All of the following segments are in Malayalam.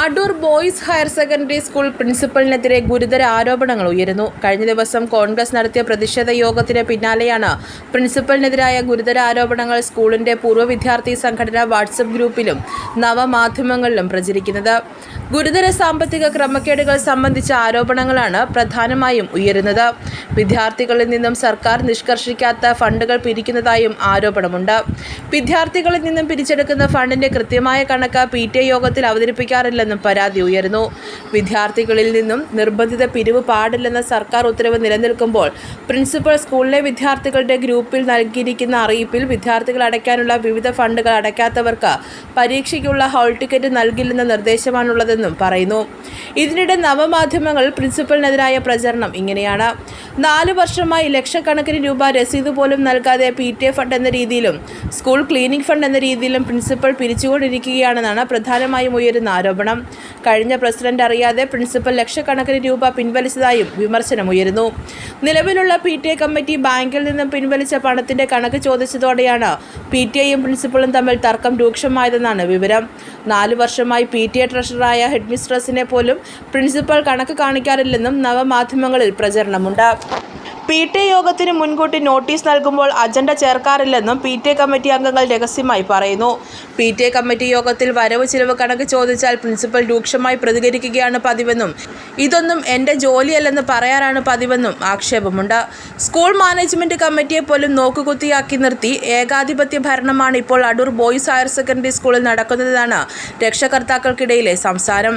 Adoor boys higher secondary school പ്രിൻസിപ്പലിനെതിരെ ഗുരുതര ആരോപണങ്ങൾ ഉയരുന്നു. കഴിഞ്ഞ ദിവസം കോൺഗ്രസ് നടത്തിയ പ്രതിഷേധ യോഗത്തിന് പിന്നാലെയാണ് പ്രിൻസിപ്പലിനെതിരായ ഗുരുതര ആരോപണങ്ങൾ സ്കൂളിന്റെ പൂർവ വിദ്യാർത്ഥി സംഘടന വാട്സപ്പ് ഗ്രൂപ്പിലും നവമാധ്യമങ്ങളിലും പ്രചരിക്കുന്നത്. ഗുരുതര സാമ്പത്തിക ക്രമക്കേടുകൾ സംബന്ധിച്ച ആരോപണങ്ങളാണ് പ്രധാനമായും ഉയരുന്നത്. വിദ്യാർത്ഥികളിൽ നിന്നും സർക്കാർ നിഷ്കർഷിക്കാത്ത ഫണ്ടുകൾ പിരിക്കുന്നതായും ആരോപണമുണ്ട്. വിദ്യാർത്ഥികളിൽ നിന്നും പിരിച്ചെടുക്കുന്ന ഫണ്ടിന്റെ കൃത്യമായ കണക്ക് പി യോഗത്തിൽ എ അവതരിപ്പിക്കാറില്ലെന്നും പരാതി ഉയർന്നു വിദ്യാർത്ഥികളിൽ നിന്നും നിർബന്ധിത പിരിവ് പാടില്ലെന്ന സർക്കാർ ഉത്തരവ് നിലനിൽക്കുമ്പോൾ പ്രിൻസിപ്പൽ സ്കൂളിലെ വിദ്യാർത്ഥികളുടെ ഗ്രൂപ്പിൽ നൽകിയിരിക്കുന്ന അറിയിപ്പിൽ വിദ്യാർത്ഥികൾ അടയ്ക്കാനുള്ള വിവിധ ഫണ്ടുകൾ അടയ്ക്കാത്തവർക്ക് പരീക്ഷയ്ക്കുള്ള ഹാൾ ടിക്കറ്റ് നൽകില്ലെന്ന നിർദ്ദേശമാണുള്ളതെന്നും പറയുന്നു. ഇതിനിടെ നവമാധ്യമങ്ങൾ പ്രിൻസിപ്പലിനെതിരായ പ്രചരണം ഇങ്ങനെയാണ്. നാല് വർഷമായി ലക്ഷക്കണക്കിന് രൂപ രസീത് പോലും നൽകാതെ പി ടി എ ഫണ്ട് എന്ന രീതിയിലും സ്കൂൾ ക്ലീനിംഗ് ഫണ്ട് എന്ന രീതിയിലും പ്രിൻസിപ്പൽ പിരിച്ചുകൊണ്ടിരിക്കുകയാണെന്നാണ് പ്രധാനമായും ഉയരുന്ന ആരോപണം. കഴിഞ്ഞ പ്രസിഡന്റ് അറിയാതെ പ്രിൻസിപ്പൽ ലക്ഷക്കണക്കിന് രൂപ പിൻവലിച്ചതായും വിമർശനമുയരുന്നു. നിലവിലുള്ള പി ടി എ കമ്മിറ്റി ബാങ്കിൽ നിന്നും പിൻവലിച്ച പണത്തിന്റെ കണക്ക് ചോദിച്ചതോടെയാണ് പി ടി എയും പ്രിൻസിപ്പളും തമ്മിൽ തർക്കം രൂക്ഷമായതെന്നാണ് വിവരം. നാലു വർഷമായി പി ടി എ ട്രഷററായ ഹെഡ്മിസ്ട്രസിനെ പോലും പ്രിൻസിപ്പൽ കണക്ക് കാണിക്കാറില്ലെന്നും നവമാധ്യമങ്ങളിൽ പ്രചരണമുണ്ട്. പി ടി യോഗത്തിന് മുൻകൂട്ടി നോട്ടീസ് നൽകുമ്പോൾ അജണ്ട ചേർക്കാറില്ലെന്നും പി ടി കമ്മിറ്റി അംഗങ്ങൾ രഹസ്യമായി പറയുന്നു. പി ടി കമ്മിറ്റി യോഗത്തിൽ വരവ് ചിലവ് കണക്ക് ചോദിച്ചാൽ പ്രിൻസിപ്പൽ രൂക്ഷമായി പ്രതികരിക്കുകയാണ് പതിവെന്നും ഇതൊന്നും എന്റെ ജോലിയല്ലെന്ന് പറയാറാണ് പതിവെന്നും ആക്ഷേപമുണ്ട്. സ്കൂൾ മാനേജ്മെന്റ് കമ്മിറ്റിയെ പോലും നോക്കുകുത്തിയാക്കി നിർത്തി ഏകാധിപത്യ ഭരണമാണ് ഇപ്പോൾ അടൂർ ബോയ്സ് ഹയർ സെക്കൻഡറി സ്കൂളിൽ നടക്കുന്നതെന്നാണ് രക്ഷകർത്താക്കൾക്കിടയിലെ സംസാരം.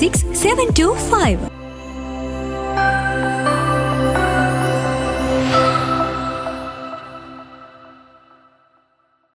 six seven two five